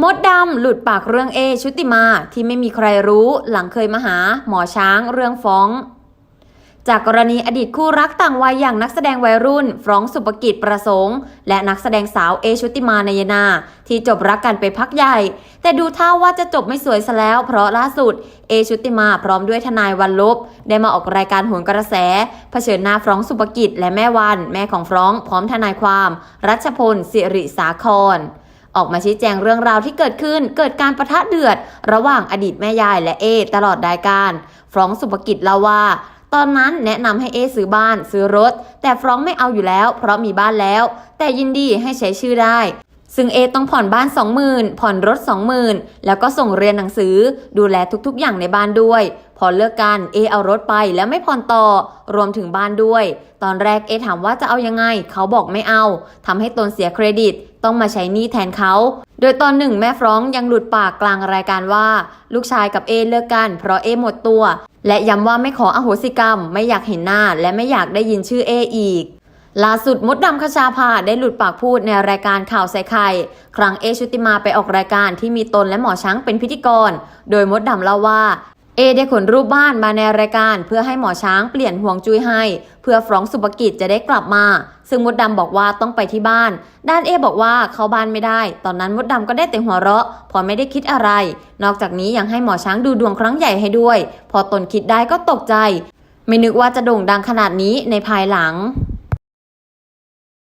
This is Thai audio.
มดดำหลุดปากเรื่องเอชุติมาที่ไม่มีใครรู้หลังเคยมาหา หมอช้างเรื่องฟ้อง จากกรณีอดีตคู่รักต่างวัยอย่างนักแสดงวัยรุ่นฟรองสุปกิจประสงค์ และนักแสดงสาวเอชุติมานายนา ที่จบรักกันไปพักใหญ่ แต่ดูท่าว่าจะจบไม่สวยซะแล้ว เพราะล่าสุดเอชุติมาพร้อมด้วยทนายวันลบ ได้มาออกรายการโหนกระแสเผชิญหน้าฟรองสุปกิจและแม่วัน แม่ของฟรองพร้อมทนายความ รัชพลสิริสาคร ออกมาชี้แจงเรื่องราวที่เกิดขึ้น เกิดการประทะเดือด ระหว่างอดีตแม่ยายและเอ ตลอดรายการ ฟรองสุภกิจเล่าว่า ตอนนั้นแนะนำให้เอซื้อบ้าน ซื้อรถ แต่ฟรองไม่เอาอยู่แล้ว เพราะมีบ้านแล้ว แต่ยินดีให้ใช้ชื่อได้ ซึ่งเอต้องผ่อนบ้าน 20,000 ผ่อนรถ 20,000 แล้วก็ส่งเรียนหนังสือ ดูแลทุกๆ อย่างในบ้านด้วย พอเลิกกันเอเอารถไปแล้วไม่ผ่อนต่อ รวมถึงบ้านด้วย ตอนแรกเอถามว่าจะเอายังไง เขาบอกไม่เอาทำให้ตนเสียเครดิต ต้องมาใช้หนี้แทนเขา โดยตอนหนึ่งแม่ฟรองยังหลุดปากกลางรายการว่า ลูกชายกับเอเลิกกัน เพราะเอหมดตัว และย้ำว่าไม่ขออโหสิกรรม ไม่อยากเห็นหน้า และไม่อยากได้ยินชื่อเออีก ล่าสุดมดดำคชาภาได้หลุดปากพูดในรายการข่าวใส่ไข่ครั้งเอชุติมาไปออกรายการที่มีตนและหมอช้างเป็นพิธีกร โดยมดดำเล่าว่า เอได้ขนรูปบ้านมาในรายการเพื่อให้หมอช้างเปลี่ยนห่วงจุ้ยให้ เพื่อฟรองสุภกิจจะได้กลับมา ซึ่งมดดำบอกว่าต้องไปที่บ้าน ด้านเอบอกว่าเข้าบ้านไม่ได้ ตอนนั้นมดดำก็ได้แต่หัวเราะเพอไม่ได้คิดอะไร นอกจากนี้ยังให้หมอช้างดูดวงครั้งใหญ่ให้ด้วย พอตนคิดได้ก็ตกใจ ไม่นึกว่าจะโด่งดังขนาดนี้ในภายหลัง